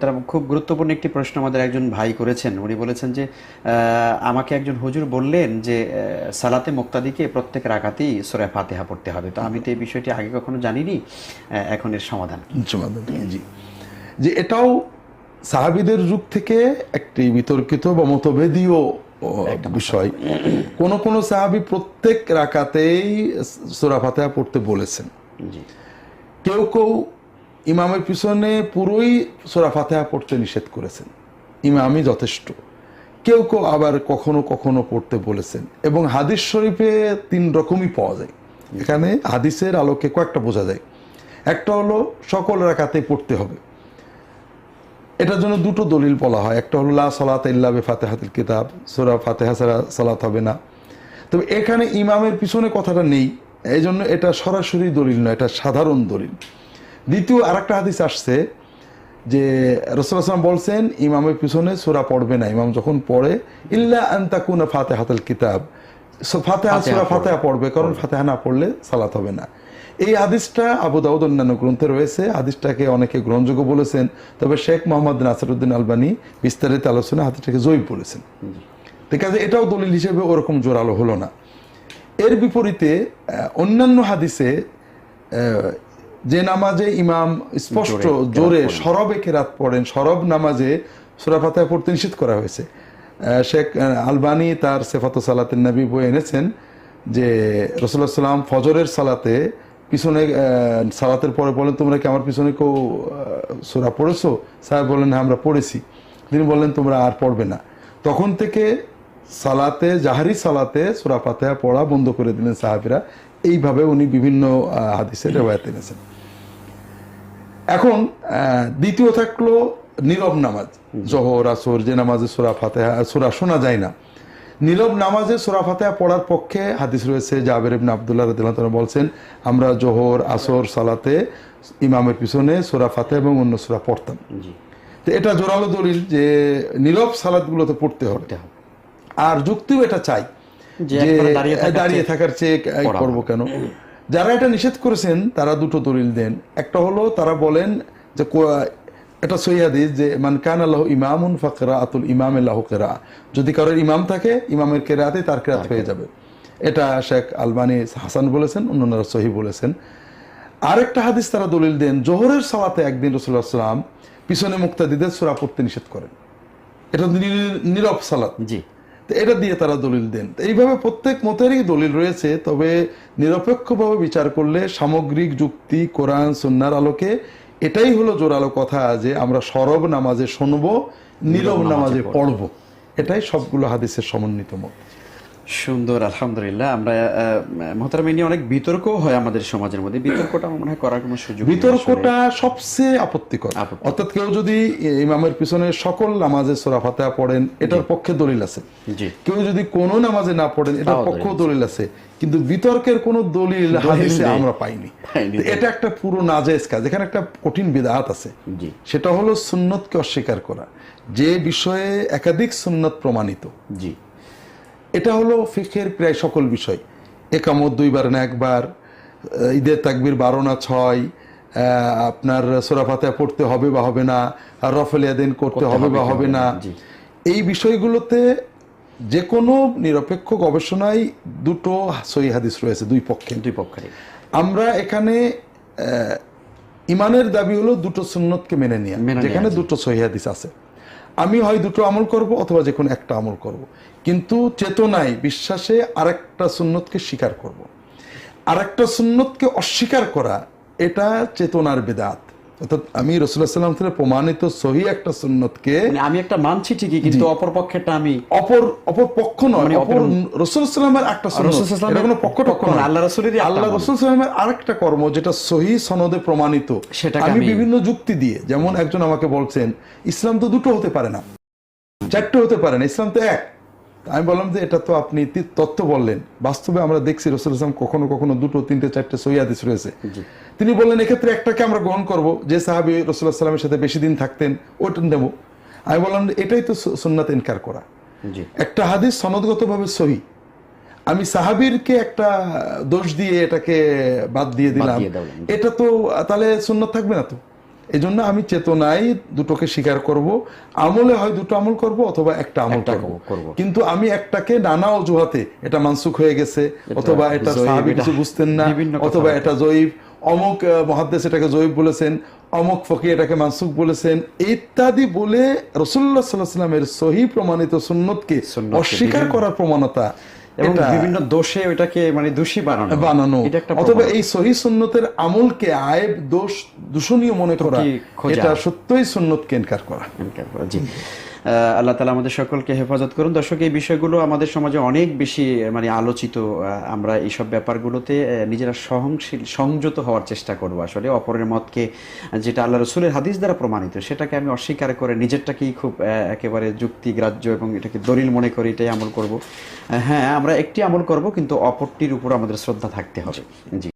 মোহতারাম খুব গুরুত্বপূর্ণ একটি প্রশ্ন আমাদের একজন ভাই করেছেন। উনি বলেছেন যে আমাকে একজন হুজুর বললেন যে সালাতে মুক্তাদিকে প্রত্যেক রাকাতেই সূরা ফাতেহা পড়তে হবে। তো আমি তো এই বিষয়টি আগে কখনো জানিনি এখন এর সমাধান। কি? সমাধান জি যে এটাও সাহাবিদের যুগ থেকে একটি বিতর্কিত বা মতভেদীয় বিষয়। কোন কোন সাহাবি প্রত্যেক রাকাতেই সোরা ফাতেহা পড়তে বলেছেন। কেউ কেউ ইমামের পিছনে পুরোই সোরা ফাতেহা পড়তে নিষেধ করেছেন। ইমামই যথেষ্ট। কেউ কেউ আবার কখনো কখনো পড়তে বলেছেন এবং হাদিস শরীফে তিন রকমই পাওয়া যায়। এখানে হাদিসের আলোকে কয়েকটা বোঝা যায়। একটা হলো সকল রাকাতে পড়তে হবে। এটার জন্য দুটো দলিল বলা হয়। একটা হলো লা সালাত ইল্লা বে ফাতেহাতুল কিতাব, সোরা ফাতিহা ছাড়া সালাত হবে না। তবে এখানে ইমামের পিছনে কথাটা নেই। এই জন্য এটা সরাসরি দলিল নয়, এটা সাধারণ দলিল। দ্বিতীয় আরেকটা হাদিস আসছে যে রসুলাম বলছেন ইমামের পিছনে সূরা পড়বে না। ইমাম যখন পড়ে ইল্লা আন্তাকুনা ফাতেহাতুল কিতাব। সো- ফাতেহা সূরা। ফাতেহা পড়বে কারণ ফাতেহা না পড়লে সালাত হবে না। এই হাদিসটা আবু দাউদ অন্যান্য গ্রন্থে রয়েছে। হাদিসটাকে অনেকে গ্রহণযোগ্য বলেছেন তবে শেখ মোহাম্মদ নাসরুদ্দিন আলবানী বিস্তারিত আলোচনা হাদিসটাকে জয়ীব বলেছেন। ঠিক আছে এটাও দলিল হিসেবে ওরকম জোরালো হলো না। এর বিপরীতে অন্যান্য হাদিসে আহ, যে নামাজে ইমাম স্পষ্ট জোরে। সরবে কেরাত পড়েন সরব নামাজে সুরা ফাতিহা পড়তে নিষেধ করা হয়েছে। শেখ আলবানি তার সেফাত সালাতের নবী বই এনেছেন যে রসুল্লাহ সাল্লাম ফজরের সালাতে পিছনে সালাতের পরে বলেন তোমরা কি আমার পিছনে কেউ সুরা পড়েছো? সাহেব বললেন হ্যাঁ আমরা পড়েছি। তিনি বললেন তোমরা আর পড়বে না। তখন থেকে সালাতে জাহারি সালাতে সুরা ফাতেহা পড়া বন্ধ করে দিলেন সাহাবিরা। এইভাবে উনি বিভিন্ন আহ, হাদিসের রেওয়ায়ত এনেছেন। এখন দ্বিতীয় থাকল নীরব নামাজ। জহর আসর যে নামাজে সুরা ফাতেহা সুরা শোনা যায় না। নীরব নামাজে সুরা ফাতেহা পড়ার পক্ষে হাদিস রয়েছে জাবের ইবনে আব্দুল্লাহ রাদিয়াল্লাহু তাআলা বলছেন আমরা জোহর আসর সালাতে ইমামের পিছনে সুরা ফাতেহা এবং অন্য সুরা পড়তাম। তো এটা জোরালো দলিল যে নীরব সালাদগুলোতে পড়তে হবে। পড়তে হবে। আর যুক্তিও এটা চাই যে দাঁড়িয়ে থাকার চেয়ে করব কেন? যারা এটা নিষেধ করেছেন তারা দুটো দলিল দেন। একটা হলো তারা বলেন যে এটা সৈয়াদিস যে মান কান আল্লাহ ইমামুন ফাকরা আতুল ইমাম আল্লাহ কেরা যদি কারোর ইমাম থাকে ইমামের কেরাতে তার কেরাত হয়ে যাবে। এটা শেখ আলবানি হাসান বলেছেন অন্যান্যরা সহি বলেছেন। আরেকটা হাদিস তারা দলিল দেন জোহরের সালাতে একদিন রসুল্লাহ সাল্লাম পিছনে মুক্তাদিদের সুরা পড়তে নিষেধ করেন। এটা নীরব সালাত। জি। এটা দিয়ে তারা দলিল দেন। তো এইভাবে প্রত্যেক মতেরই দলিল রয়েছে তবে নিরপেক্ষভাবে বিচার করলে সামগ্রিক যুক্তি কোরআন সন্ন্যার আলোকে এটাই হলো জোরালো কথা যে আমরা সরব নামাজে শুনব নীরব নামাজে পড়ব। এটাই সবগুলো হাদিসের সমন্বিত মত। সুন্দর আলহামদুলিল্লাহ। আমরা মহতারাম নিয়ে অনেক বিতর্কও হয় আমাদের সমাজের মধ্যে। বিতর্কটা মনে হয় করার কোনো সুযোগ বিতর্কটা সবচেয়ে আপত্তিকর। অর্থাৎ কেউ যদি ইমামের পিছনে সকল নামাজে সোরা ফাতেহা পড়েন এটার পক্ষে দলিল আছে। কেউ যদি কোনো নামাজে না পড়েন এটার পক্ষেও দলিল আছে। কিন্তু বিতর্কের কোনো দলিল হাদিসে আমরা পাইনি। এটা একটা পুরো নাজায়েজ কাজ। এখানে একটা কঠিন বিদাত আছে। জি। সেটা হলো সুন্নতকে অস্বীকার করা। যে বিষয়ে একাধিক সুন্নত প্রমাণিত। জি। এটা হলো ফিখের প্রায় সকল বিষয়। একামত দুইবার না একবার ঈদের তাকবির বারো না ছয় আপনার সোরাফাতে পড়তে হবে বা হবে না রফেল ইয়াদিন করতে হবে বা হবে না। এই বিষয়গুলোতে যে কোনো নিরপেক্ষ গবেষণায় দুটো সই হাদিস রয়েছে দুই পক্ষে। দুই পক্ষে আমরা এখানে ইমানের দাবি হলো দুটো সুন্নতকে মেনে নিয়ে। যেখানে দুটো সহি হাদিস আছে। আমি হয় দুটো আমল করব অথবা যে কোনো একটা আমল করব। কিন্তু চেতনায়, বিশ্বাসে আরেকটা সুন্নতকে স্বীকার করব। আরেকটা সুন্নতকে অস্বীকার করা, এটা চেতনার বেদাত। অর্থাৎ আমি রসুল্লাহ সাল্লাম থেকে প্রমাণিত সহি একটা সুন্নতকে মানে আমি একটা মানছি ঠিকই কিন্তু অপর পক্ষেরটা আমি অপর অপর পক্ষ নয় মানে অপর রসুল সাল্লামের একটা এটা কোনো পক্ষ পক্ষ নয়, আল্লাহ আল্লাহ। রসুল সাল্লামের আরেকটা কর্ম যেটা সহি সনদে প্রমাণিত সেটাকে আমি আমি- বিভিন্ন যুক্তি দিয়ে যেমন একজন আমাকে বলছেন ইসলাম তো দুটো হতে পারে না চারটে হতে পারে না ইসলাম তো এক। আমি বললাম যে এটা তো আপনি তি- তথ্য বললেন। বাস্তবে আমরা দেখছি রসুল ইসলাম কখনো কখনো দুটো তিনটে চারটে সহিদিস রয়েছে। তিনি বললেন এক্ষেত্রে একটাকে আমরা গ্রহণ করব যে সাহাবি রসুল্লাহ সাল্লামের সাথে বেশি দিন থাকতেন ওটা নেব আমি বললাম এটাই তো সু- সুন্নাত ইনকার করা। একটা হাদিস সনদগতভাবে সহি। আমি সাহাবীরকে একটা দোষ দিয়ে এটাকে বাদ দিয়ে দিলাম। এটা তো তাহলে সুন্নত থাকবে না তো? এই জন্য আমি চেতনায় দুটোকে স্বীকার করব। আমলে হয় দুটো আমল করব অথবা একটা আমল করব। কিন্তু আমি একটাকে নানা অজুহাতে এটা মানসুখ হয়ে গেছে অথবা এটা সাহাবী কিছু বুঝতেন না অথবা এটা জয়ীফ অমুক মহাদ্দেশ এটাকে জয়ীফ বলেছেন অমুক ফকি এটাকে মানসুখ বলেছেন ইত্যাদি বলে রসুল্লাহ সাল্লাহ সাল্লামের সহি প্রমাণিত সুন্নতকে সুন্নতকে অস্বীকার করার প্রমাণতা এবং বিভিন্ন দোষে ওইটাকে মানে দোষী বানানো। বানানো। অথবা এই সহি সুন্নতের আমলকে আয়েব দোষ দূষণীয় মনে করা এটা সত্যই সুন্নতকে ইনকার করা। জি। আহ, আল্লাহ তালা আমাদের সকলকে হেফাজত করুন। দর্শক, এই বিষয়গুলো আমাদের সমাজে অনেক বেশি মানে আলোচিত আমরা এইসব ব্যাপারগুলোতে নিজেরা সহনশীল, সংযত হওয়ার চেষ্টা করব আসলে। অপরের মতকে যেটা আল্লাহ রসুলের হাদিস দ্বারা প্রমাণিত, সেটাকে আমি অস্বীকার করে নিজেরটাকেই খুব একেবারে যুক্তিগ্রাহ্য এবং এটাকে দলিল মনে করে এটাই আমল করব। হ্যাঁ আমরা একটি আমল করব, কিন্তু অপরটির উপর আমাদের শ্রদ্ধা থাকতে হবে। জি।